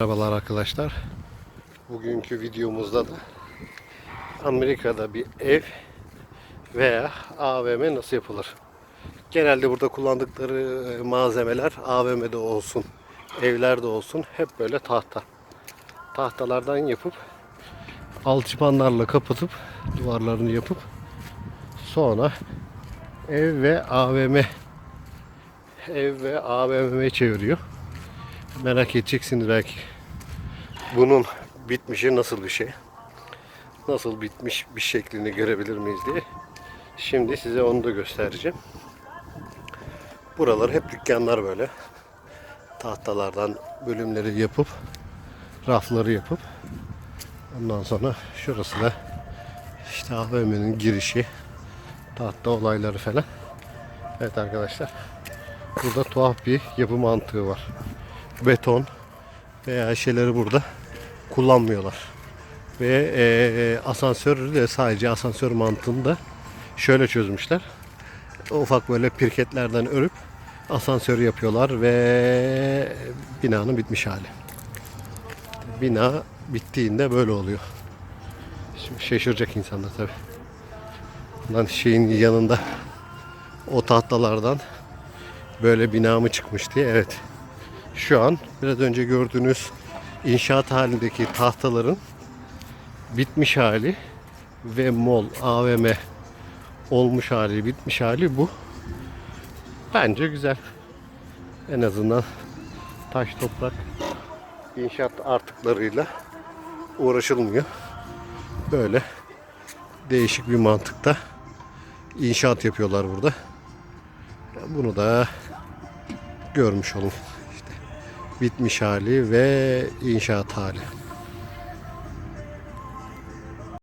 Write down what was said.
Merhabalar arkadaşlar. Bugünkü videomuzda da Amerika'da bir ev veya AVM nasıl yapılır? Genelde burada kullandıkları e, malzemeler AVM'de olsun, evlerde olsun hep böyle tahta. Tahtalardan yapıp alçıpanlarla kapatıp duvarlarını yapıp sonra ev ve AVM ev ve AVM çeviriyor. Merak edeceksiniz belki. Bunun bitmişi nasıl bir şey? Nasıl bitmiş bir şeklini görebilir miyiz diye. Şimdi size onu da göstereceğim. Buralar hep dükkanlar böyle. Tahtalardan bölümleri yapıp rafları yapıp ondan sonra şurası da işte AVM'nin girişi tahta olayları falan. Evet arkadaşlar. Burada tuhaf bir yapı mantığı var beton veya şeyleri burada kullanmıyorlar. Ve e, asansörü de sadece asansör mantığını da şöyle çözmüşler. Ufak böyle pirketlerden örüp asansörü yapıyorlar ve binanın bitmiş hali. Bina bittiğinde böyle oluyor. Şimdi şaşıracak insanlar tabi. Lan şeyin yanında o tahtalardan böyle bina mı çıkmış diye evet şu an biraz önce gördüğünüz inşaat halindeki tahtaların bitmiş hali ve mol, AVM olmuş hali, bitmiş hali bu. Bence güzel. En azından taş toprak inşaat artıklarıyla uğraşılmıyor. Böyle değişik bir mantıkta inşaat yapıyorlar burada. Bunu da görmüş olun bitmiş hali ve inşaat hali.